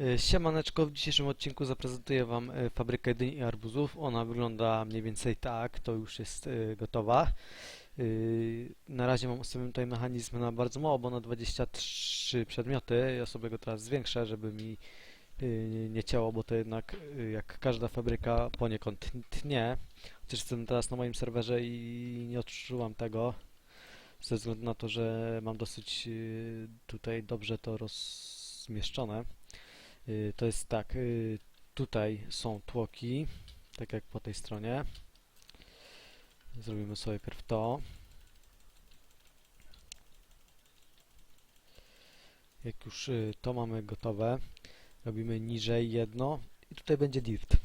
E, Siemaneczko, w dzisiejszym odcinku zaprezentuję Wam e, fabrykę dyń i arbuzów. Ona wygląda mniej więcej tak, to już jest e, gotowa. Na razie mam ustawiony tutaj mechanizm na bardzo mało, bo na 23 przedmioty. Ja sobie go teraz zwiększę, żeby mi nie ciało, bo to jednak jak każda fabryka poniekąd tnie. Chociaż jestem teraz na moim serwerze i nie odczuwam tego. Ze względu na to, że mam dosyć tutaj dobrze to rozmieszczone. Y, To jest tak, y, tutaj są tłoki, tak jak po tej stronie. Zrobimy sobie pierw to. Jak już y, to mamy gotowe, robimy niżej jedno i tutaj będzie dirt.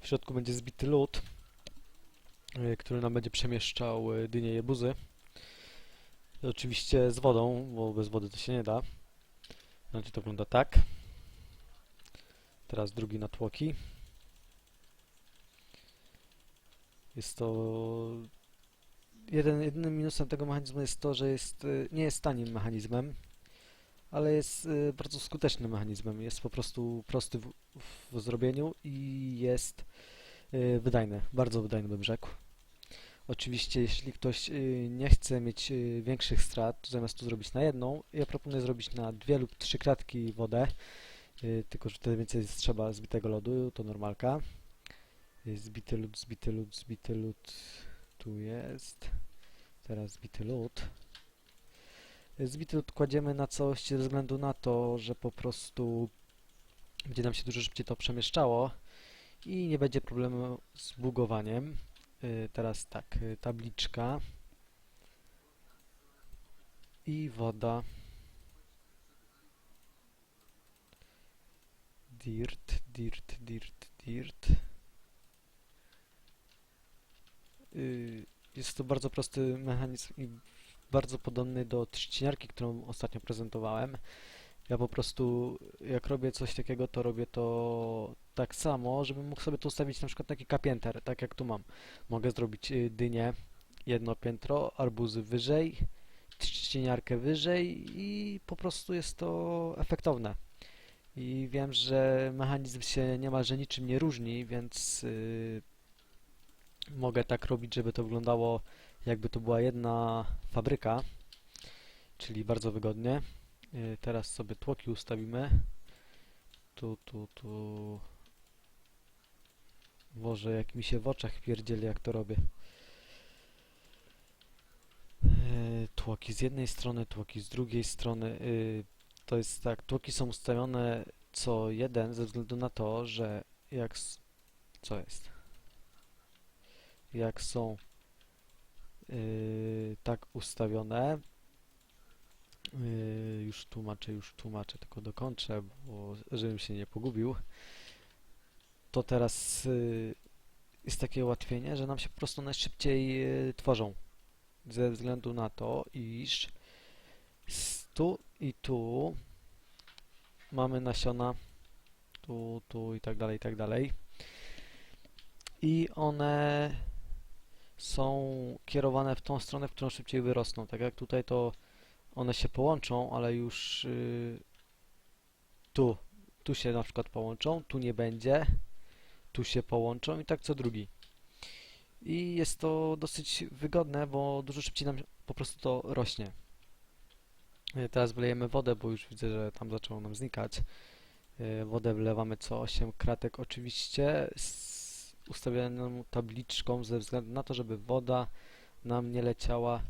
W środku będzie zbity lód który nam będzie przemieszczał y, dynie i. Oczywiście z wodą, bo bez wody to się nie da. Znaczy to wygląda tak. Teraz drugi na tłoki. Jest to... Jeden, jedynym minusem tego mechanizmu jest to, że jest, y, nie jest tanim mechanizmem, ale jest y, bardzo skutecznym mechanizmem. Jest po prostu prosty w, w zrobieniu i jest y, wydajny, bardzo wydajny bym rzekł. Oczywiście, jeśli ktoś y, nie chce mieć y, większych strat, to zamiast to zrobić na jedną, ja proponuję zrobić na dwie lub trzy kratki wodę, y, tylko że wtedy więcej jest trzeba zbitego lodu, to normalka. Zbity lód, zbity lód, zbity lód, tu jest. Teraz zbity lód. Zbity lód kładziemy na całość ze względu na to, że po prostu będzie nam się dużo szybciej to przemieszczało i nie będzie problemu z bugowaniem. Y, Teraz tak, y, tabliczka i woda. Dirt, dirt, dirt, dirt. Y, Jest to bardzo prosty mechanizm i bardzo podobny do trzciniarki, którą ostatnio prezentowałem. Ja po prostu, jak robię coś takiego, to robię to tak samo, żebym mógł sobie tu ustawić na przykład taki kapięter, tak jak tu mam. Mogę zrobić y, dynię, jedno piętro, arbuzy wyżej, trzciniarkę wyżej i po prostu jest to efektowne. I wiem, że mechanizm się niemalże niczym nie różni, więc y, mogę tak robić, żeby to wyglądało jakby to była jedna fabryka, czyli bardzo wygodnie. Y, Teraz sobie tłoki ustawimy. Tu, tu, tu. Boże, jak mi się w oczach pierdzieli, jak to robię. Y, Tłoki z jednej strony, tłoki z drugiej strony. Y, To jest tak, tłoki są ustawione co jeden ze względu na to, że jak... Co jest? Jak są y, tak ustawione, Yy, już tłumaczę, już tłumaczę, tylko dokończę, bo żebym się nie pogubił. To teraz yy, jest takie ułatwienie, że nam się po prostu najszybciej yy, tworzą. Ze względu na to, iż tu i tu mamy nasiona, tu, tu i tak dalej, i tak dalej. I one są kierowane w tą stronę, w którą szybciej wyrosną. Tak jak tutaj to one się połączą, ale już y, tu, tu się na przykład połączą, tu nie będzie, tu się połączą i tak co drugi. I jest to dosyć wygodne, bo dużo szybciej nam po prostu to rośnie. Y, Teraz wylejemy wodę, bo już widzę, że tam zaczęło nam znikać. Y, Wodę wlewamy co 8 kratek oczywiście z ustawioną tabliczką ze względu na to, żeby woda nam nie leciała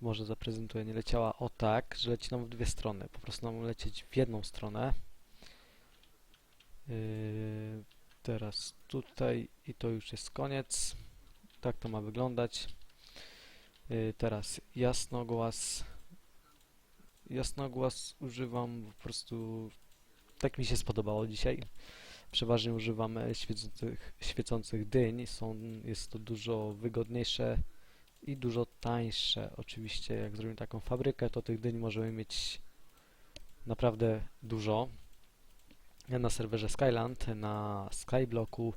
może zaprezentuję, nie leciała o tak, że leci nam w dwie strony. Po prostu nam lecieć w jedną stronę. Yy, teraz tutaj i to już jest koniec. Tak to ma wyglądać. Yy, teraz jasnogłas. Jasnogłas używam po prostu tak mi się spodobało dzisiaj. Przeważnie używam e, świecących, świecących dyń. Są, jest to dużo wygodniejsze i dużo tańsze. Oczywiście, jak zrobimy taką fabrykę, to tych dyń możemy mieć naprawdę dużo. Na serwerze Skyland, na Skyblocku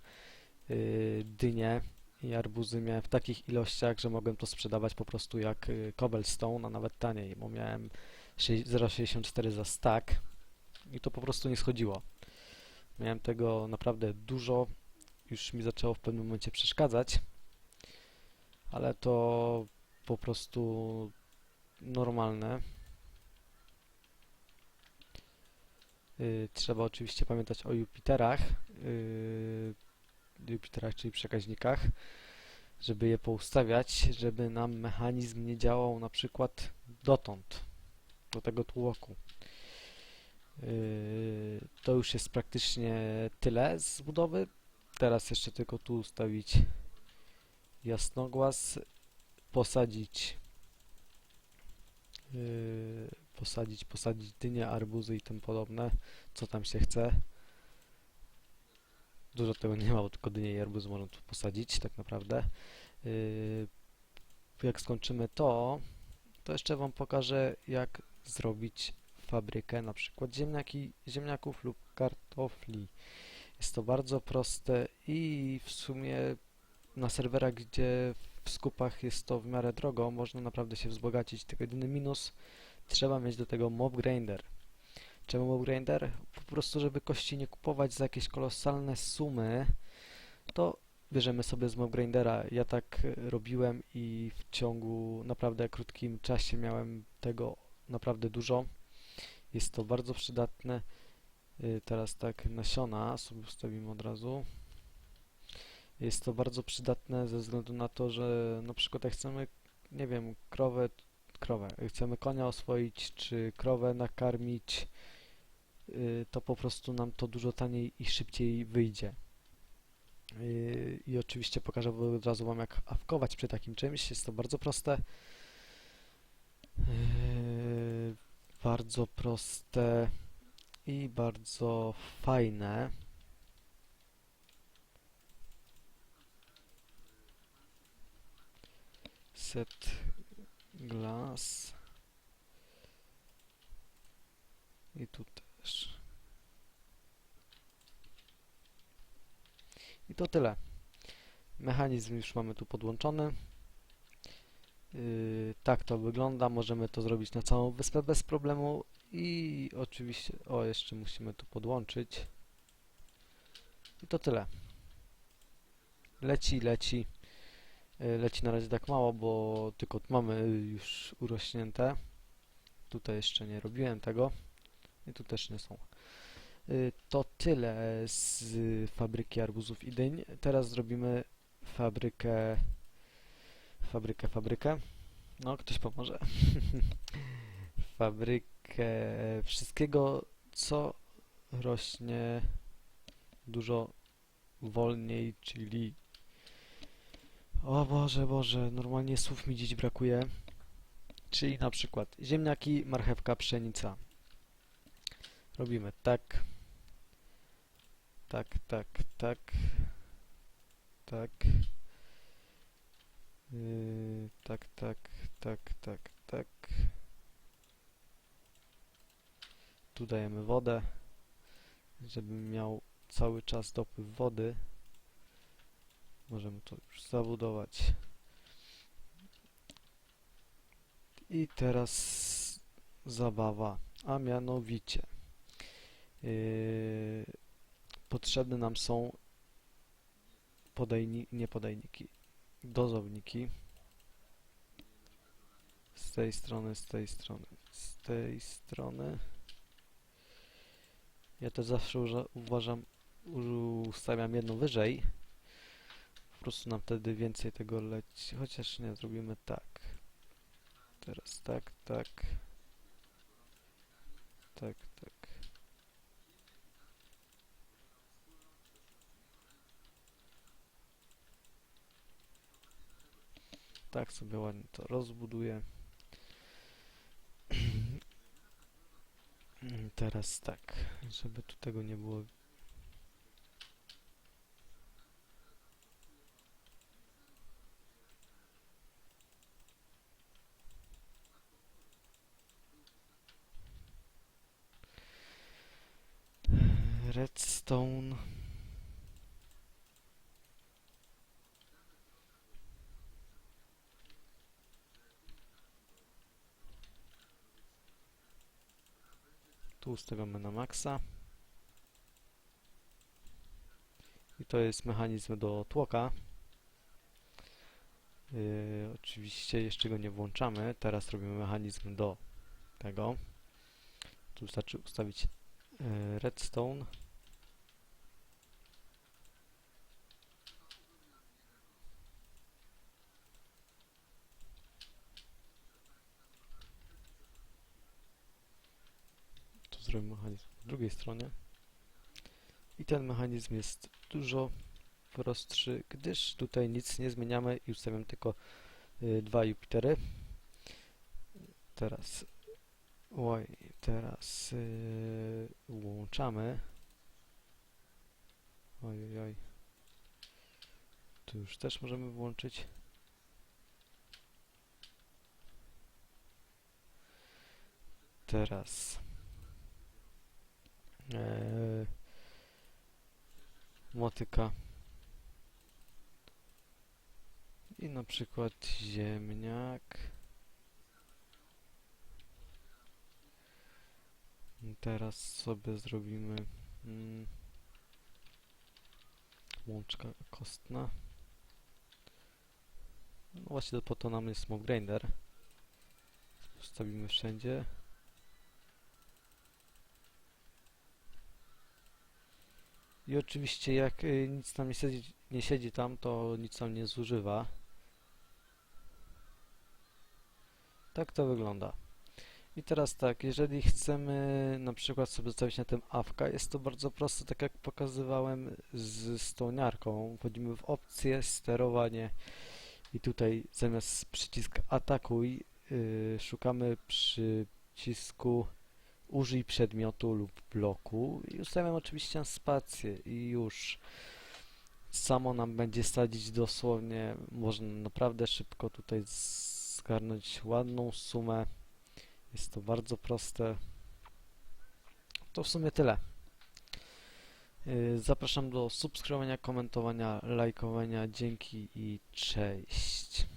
yy, dynie i arbuzy miałem w takich ilościach, że mogłem to sprzedawać po prostu jak y, cobblestone, a nawet taniej, bo miałem sze- 0,64 za stack i to po prostu nie schodziło. Miałem tego naprawdę dużo, już mi zaczęło w pewnym momencie przeszkadzać, ale to po prostu normalne. Y, Trzeba oczywiście pamiętać o Jupiterach, y, Jupiterach, czyli przekaźnikach, żeby je poustawiać, żeby nam mechanizm nie działał na przykład dotąd, do tego tłoku. Yy, To już jest praktycznie tyle z budowy. Teraz jeszcze tylko tu ustawić jasnogłaz, posadzić posadzić, posadzić dynie, arbuzy i tym podobne, co tam się chce. Dużo tego nie ma, bo tylko dynie i arbuzy można tu posadzić tak naprawdę. Yy, Jak skończymy to, to jeszcze Wam pokażę jak zrobić fabrykę na przykład ziemniaki, ziemniaków lub kartofli. Jest to bardzo proste i w sumie na serwerach, gdzie w skupach jest to w miarę drogo, można naprawdę się wzbogacić. Tylko jedyny minus, trzeba mieć do tego mob grinder. Czemu mob grinder? Po prostu, żeby kości nie kupować za jakieś kolosalne sumy, to bierzemy sobie z mob grindera. Ja tak e, robiłem i w ciągu naprawdę krótkim czasie miałem tego naprawdę dużo. Jest to bardzo przydatne. Y, Teraz tak nasiona sobie ustawimy od razu. Jest to bardzo przydatne ze względu na to, że na przykład jak chcemy, nie wiem, krowę, krowę, chcemy konia oswoić, czy krowę nakarmić, y, to po prostu nam to dużo taniej i szybciej wyjdzie. Y, I oczywiście pokażę od razu Wam jak awkować przy takim czymś. Jest to bardzo proste. Yy, bardzo proste i bardzo fajne. Set glass. I tu też. I to tyle. Mechanizm już mamy tu podłączony. Yy, tak to wygląda. Możemy to zrobić na całą wyspę bez problemu. I oczywiście, o jeszcze musimy tu podłączyć. I to tyle. Leci, leci. Yy, Leci na razie tak mało, bo tylko mamy już urośnięte. Tutaj jeszcze nie robiłem tego. I tu też nie są. Yy, To tyle z fabryki arbuzów i dyń. Teraz zrobimy fabrykę fabrykę, fabrykę. No, ktoś pomoże. fabrykę wszystkiego, co rośnie dużo wolniej, czyli o Boże, Boże, normalnie słów mi dziś brakuje. Czyli na przykład ziemniaki, marchewka, pszenica. Robimy tak, tak, tak, tak, tak. Yy, tak, tak, tak, tak, tak. Tu dajemy wodę, żeby miał cały czas dopływ wody. Możemy to już zabudować. I teraz zabawa, a mianowicie yy, potrzebne nam są podajni, nie podajniki, dozowniki z tej strony, z tej strony, z tej strony. Ja to zawsze uważam, ustawiam jedno wyżej. Po prostu nam wtedy więcej tego leci. Chociaż nie, zrobimy tak. Teraz tak, tak. Tak, tak. Tak sobie ładnie to rozbuduję. Teraz tak, żeby tu tego nie było. Redstone. Tu ustawiamy na maksa. I to jest mechanizm do tłoka. Yy, oczywiście jeszcze go nie włączamy. Teraz robimy mechanizm do tego. Tu wystarczy ustawić redstone. Tu zrobimy mechanizm po drugiej stronie. I ten mechanizm jest dużo prostszy, gdyż tutaj nic nie zmieniamy i ustawiam tylko y, dwa Jupitery. Teraz oj, teraz y, włączamy. Oj, oj, oj. Tu już też możemy włączyć. Teraz e, motyka i na przykład ziemniak. Teraz sobie zrobimy mm, łączka kostna. No właśnie po to nam jest smoke grinder. Wstawimy wszędzie. I oczywiście jak y, nic tam nie siedzi, nie siedzi tam, to nic tam nie zużywa. Tak to wygląda. I teraz tak, jeżeli chcemy na przykład sobie zostawić na tym awka, jest to bardzo proste, tak jak pokazywałem z stoniarką. Wchodzimy w opcję, sterowanie i tutaj zamiast przycisk atakuj, yy, szukamy przycisku użyj przedmiotu lub bloku i ustawiam oczywiście spację i już samo nam będzie sadzić dosłownie, można naprawdę szybko tutaj zgarnąć ładną sumę. Jest to bardzo proste. To w sumie tyle. Yy, Zapraszam do subskrybowania, komentowania, lajkowania. Dzięki i cześć.